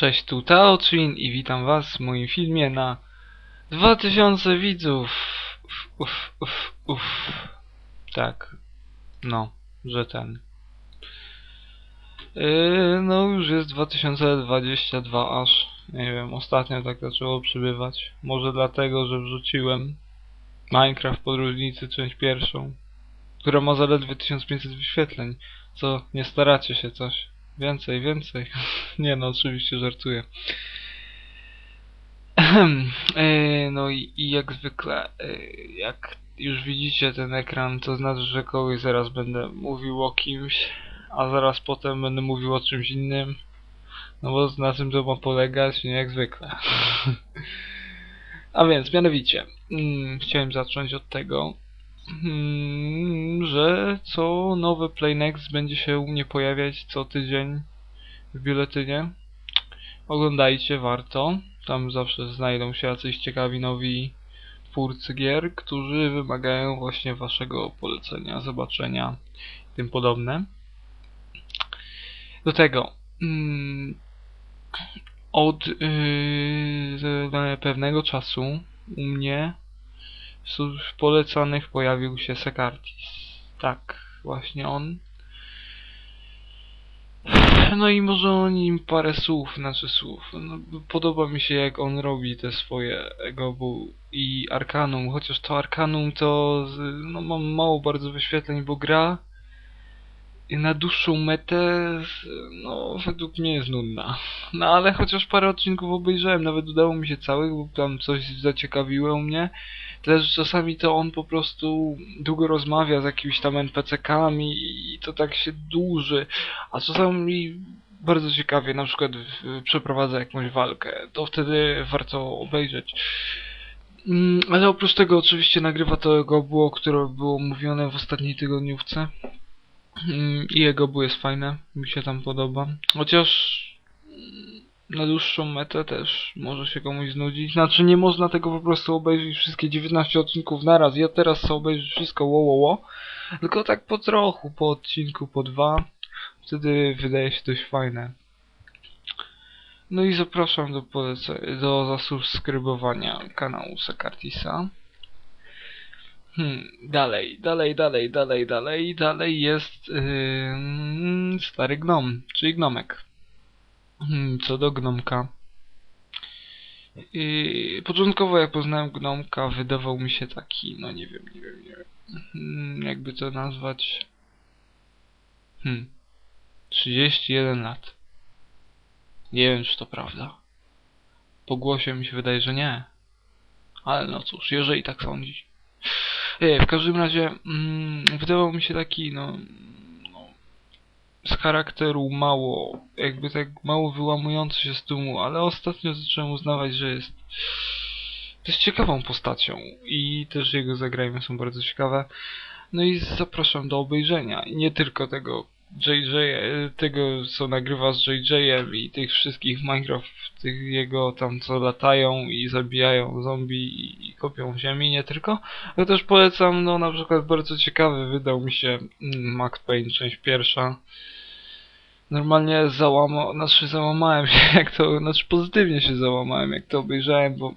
Cześć, tu Taotwin i witam was w moim filmie na 2000 widzów. Uf, uf, uf. Tak, no, że ten. Yy, no już jest 2022 aż, nie wiem, ostatnio tak zaczęło przybywać. Może dlatego, że wrzuciłem Minecraft Podróżnicy część pierwszą, która ma zaledwie 1500 wyświetleń. Co, nie staracie się coś? Więcej, więcej. Nie no, oczywiście żartuję. E, no i, i jak zwykle, e, jak już widzicie ten ekran, to znaczy, że kogoś zaraz będę mówił o kimś, a zaraz potem będę mówił o czymś innym. No bo na tym to ma polegać, nie jak zwykle. A więc, mianowicie, mm, chciałem zacząć od tego, że co nowe Playnext będzie się u mnie pojawiać co tydzień w biuletynie. Oglądajcie, warto. Tam zawsze znajdą się jacyś ciekawi nowi twórcy gier, którzy wymagają właśnie waszego polecenia, zobaczenia i tym podobne. Do tego mm, od yy, pewnego czasu u mnie wśród polecanych pojawił się Sekartis. Tak, właśnie on. No i może o nim parę słów, znaczy słów. No, podoba mi się jak on robi te swoje Egobu i Arkanum, chociaż to Arkanum to no, mam mało bardzo wyświetleń, bo gra na dłuższą metę no według mnie jest nudna. No ale chociaż parę odcinków obejrzałem, nawet udało mi się całych, bo tam coś zaciekawiło mnie. Tyle, że czasami to on po prostu długo rozmawia z jakimiś tam NPC-kami i to tak się dłuży, a czasami bardzo ciekawie, na przykład przeprowadza jakąś walkę, to wtedy warto obejrzeć. Mm, Ale oprócz tego oczywiście nagrywa to jego było, które było mówione w ostatniej tygodniówce. Mm, I jego było jest fajne, mi się tam podoba. Chociaż na dłuższą metę też może się komuś znudzić. Znaczy nie można tego po prostu obejrzeć wszystkie 19 odcinków naraz. Ja teraz chcę obejrzeć wszystko wo, wo, wo. Tylko tak po trochu, po odcinku, po dwa. Wtedy wydaje się dość fajne. No i zapraszam do, do zasubskrybowania kanału Sekartisa. Hmm, dalej, dalej, dalej, dalej, dalej, dalej jest yy, stary gnom, czyli gnomek. Hmm, co do gnomka. Yy, początkowo jak poznałem gnomka, wydawał mi się taki, no nie wiem, nie wiem, nie wiem, hmm, jakby to nazwać. Hmm, 31 lat. Nie wiem, czy to prawda. Po głosie mi się wydaje, że nie. Ale no cóż, jeżeli tak sądzić. W każdym razie mm, wydawał mi się taki, no, no, z charakteru mało, jakby tak mało wyłamujący się z tłumu, ale ostatnio zacząłem uznawać, że jest dość ciekawą postacią i też jego zagrajmy są bardzo ciekawe. No i zapraszam do obejrzenia. Nie tylko tego JJ, tego co nagrywa z JJ-em i tych wszystkich Minecraft, tych jego tam co latają i zabijają zombie i, i kopią ziemi, nie tylko. Ale też polecam, no na przykład bardzo ciekawy wydał mi się mm, Max Payne część pierwsza. Normalnie załama, znaczy załamałem się jak to, znaczy pozytywnie się załamałem jak to obejrzałem, bo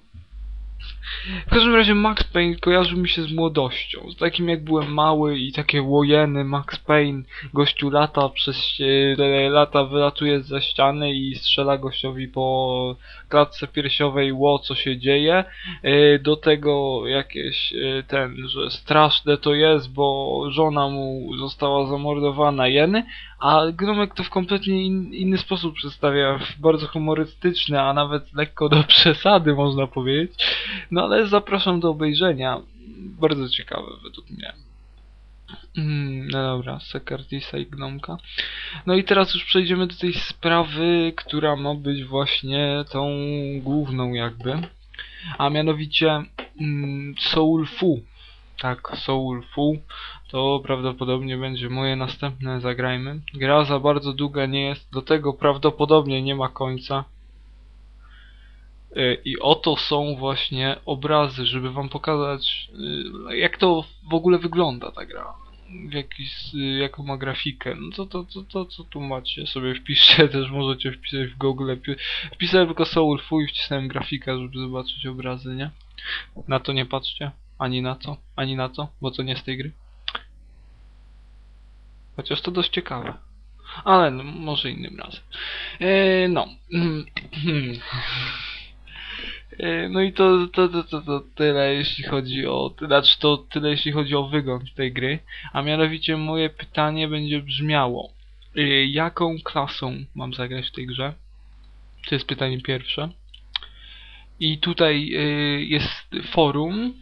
w każdym razie Max Payne kojarzył mi się z młodością, z takim jak byłem mały i takie łojeny. Max Payne, gościu lata przez e, lata wylatuje za ściany i strzela gościowi po klatce piersiowej ło co się dzieje, e, do tego jakieś e, ten, że straszne to jest, bo żona mu została zamordowana jeny, a Gnomek to w kompletnie in, inny sposób przedstawia, w bardzo humorystyczny, a nawet lekko do przesady można powiedzieć. No ale zapraszam do obejrzenia. Bardzo ciekawe według mnie. Mm, no dobra, Sekartisa i Gnomka. No i teraz już przejdziemy do tej sprawy, która ma być właśnie tą główną jakby. A mianowicie mm, Soul Fu. Tak, Soul Fu. To prawdopodobnie będzie moje następne zagrajmy. Gra za bardzo długa nie jest, do tego prawdopodobnie nie ma końca. Y, I oto są właśnie obrazy, żeby wam pokazać y, jak to w ogóle wygląda ta gra. jakiś, y, jaką ma grafikę. No to, to, to, to co tu macie? Sobie wpiszcie, też możecie wpisać w Google. Pi- Wpisałem tylko Soulful i wcisnąłem grafika, żeby zobaczyć obrazy, nie? Na to nie patrzcie. Ani na to, ani na to, bo to nie z tej gry. Chociaż to dość ciekawe. Ale no, może innym razem. E, no. E, No i to, to, to, to, to tyle jeśli chodzi o, znaczy to tyle jeśli chodzi o wygląd tej gry, a mianowicie moje pytanie będzie brzmiało, e, jaką klasą mam zagrać w tej grze? To jest pytanie pierwsze. I tutaj e, jest forum,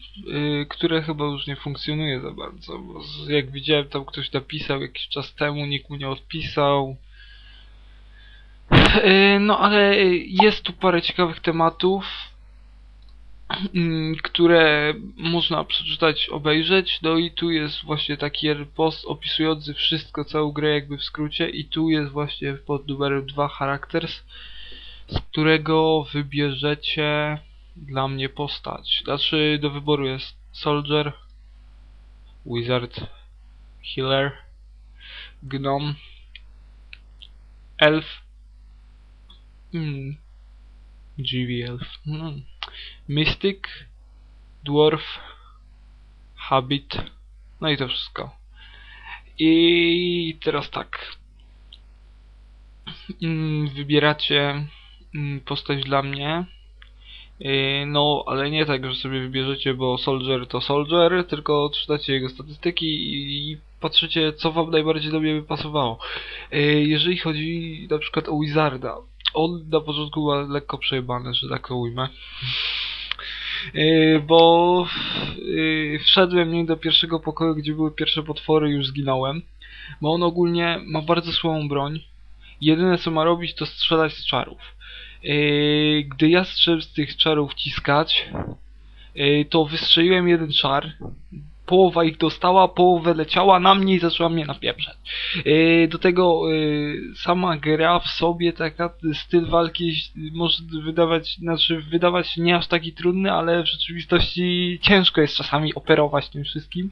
e, które chyba już nie funkcjonuje za bardzo, bo jak widziałem tam ktoś napisał jakiś czas temu, nikt mu nie odpisał. E, No ale jest tu parę ciekawych tematów, mm, które można przeczytać, obejrzeć. No i tu jest właśnie taki post opisujący wszystko, całą grę jakby w skrócie i tu jest właśnie pod numerem 2 Characters, z którego wybierzecie dla mnie postać. Znaczy do wyboru jest Soldier, Wizard, Healer, Gnome, Elf, mm, GV Elf, mm. Mystic, Dwarf, Habit, no i to wszystko. I teraz tak. Mm, Wybieracie postać dla mnie. Yy, No, ale nie tak, że sobie wybierzecie, bo Soldier to Soldier, tylko czytacie jego statystyki i, patrzycie, co wam najbardziej do mnie by pasowało. Yy, Jeżeli chodzi na przykład o Wizarda, on na początku ma lekko przejebane, że tak to ujmę. Yy, bo wszedłem do pierwszego pokoju, gdzie były pierwsze potwory, już zginąłem. Bo on ogólnie ma bardzo słabą broń. Jedyne co ma robić to strzelać z czarów. Yy, gdy ja zacząłem z tych czarów ciskać, yy, to wystrzeliłem jeden czar. Połowa ich dostała, połowę leciała na mnie i zaczęła mnie napieprzać. Yy, do tego yy, sama gra w sobie, taka styl walki może wydawać, znaczy wydawać nie aż taki trudny, ale w rzeczywistości ciężko jest czasami operować tym wszystkim.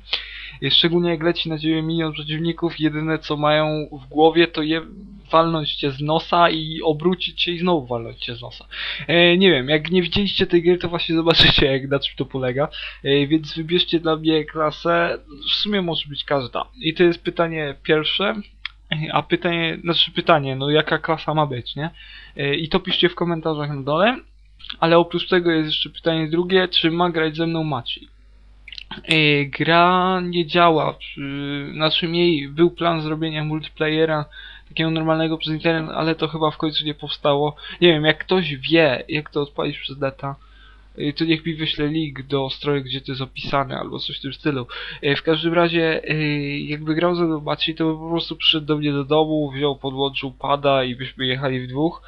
Szczególnie jak leci na ciebie milion przeciwników, jedyne co mają w głowie to je walnąć cię z nosa i obrócić cię i znowu walnąć cię z nosa. E, nie wiem, jak nie widzieliście tej gry, to właśnie zobaczycie jak na czym to polega. E, więc wybierzcie dla mnie klasę, w sumie może być każda. I to jest pytanie pierwsze. A pytanie, znaczy pytanie, no jaka klasa ma być, nie? E, I to piszcie w komentarzach na dole. Ale oprócz tego jest jeszcze pytanie drugie, czy ma grać ze mną Maciej? E, gra nie działa, znaczy jej był plan zrobienia multiplayera takiego normalnego przez internet, ale to chyba w końcu nie powstało. Nie wiem, jak ktoś wie, jak to odpalić przez data, y, to niech mi wyśle link do strony, gdzie to jest opisane, albo coś w tym stylu. Y, W każdym razie, jakby grał ze mną Maciej, to po prostu przyszedł do mnie do domu, wziął, podłączył pada i byśmy jechali w dwóch.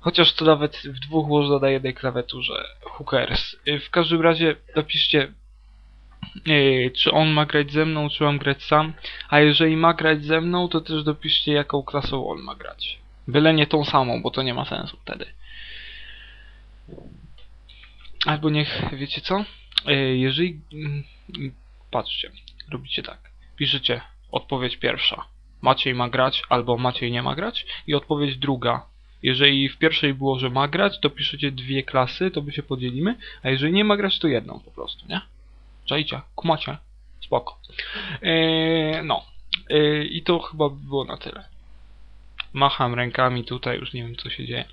Chociaż to nawet w dwóch można na jednej klawiaturze. Y, W każdym razie napiszcie, czy on ma grać ze mną, czy mam grać sam. A jeżeli ma grać ze mną, to też dopiszcie jaką klasą on ma grać. Byle nie tą samą, bo to nie ma sensu wtedy. Albo niech, wiecie co? E, Jeżeli, mm, patrzcie, robicie tak. Piszecie odpowiedź pierwsza. Maciej ma grać, albo Maciej nie ma grać. I odpowiedź druga. Jeżeli w pierwszej było, że ma grać, to piszecie dwie klasy, to my się podzielimy. A jeżeli nie ma grać, to jedną po prostu, nie? Czajcie, kumacie. Spoko. Eee, no. Eee, I to chyba by było na tyle. Macham rękami tutaj, już nie wiem co się dzieje.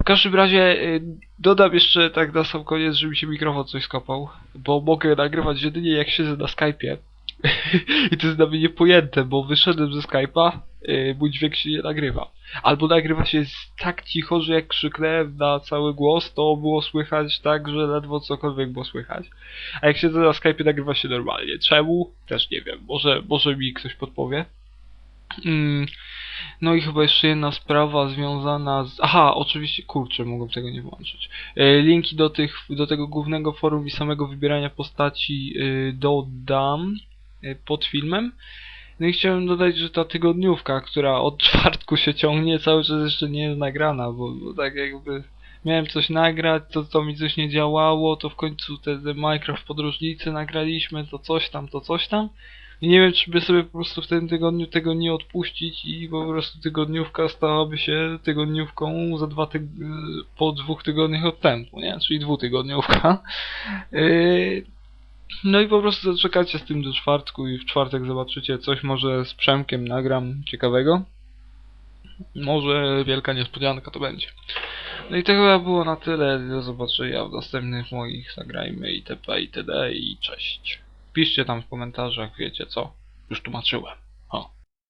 W każdym razie eee, dodam jeszcze tak na sam koniec, żeby się mikrofon coś skopał, bo mogę nagrywać jedynie jak siedzę na Skype'ie. I to jest dla mnie niepojęte, bo wyszedłem ze Skype'a, mój dźwięk się nie nagrywa. Albo nagrywa się tak cicho, że jak krzyknąłem na cały głos, to było słychać tak, że ledwo cokolwiek było słychać. A jak siedzę na Skype'ie, nagrywa się normalnie. Czemu? Też nie wiem. Może, może mi ktoś podpowie. Mm, no i chyba jeszcze jedna sprawa związana z... Aha, oczywiście, kurczę, mogłem tego nie włączyć. E, Linki do, tych, do tego głównego forum i samego wybierania postaci y, dodam y, pod filmem. No i chciałem dodać, że ta tygodniówka, która od czwartku się ciągnie, cały czas jeszcze nie jest nagrana, bo, bo tak jakby miałem coś nagrać, to, to mi coś nie działało, to w końcu te, te Minecraft podróżnicy nagraliśmy, to coś tam, to coś tam. I nie wiem, czy by sobie po prostu w tym tygodniu tego nie odpuścić i po prostu tygodniówka stałaby się tygodniówką za dwa tyg po dwóch tygodniach odstępu, nie? Czyli dwutygodniówka. Yy, no i po prostu zaczekacie z tym do czwartku i w czwartek zobaczycie coś może z Przemkiem nagram ciekawego. Może wielka niespodzianka to będzie. No i to chyba było na tyle. Do zobaczenia w następnych moich zagrajmy itp. itd. i cześć. Piszcie tam w komentarzach, wiecie co. Już tłumaczyłem.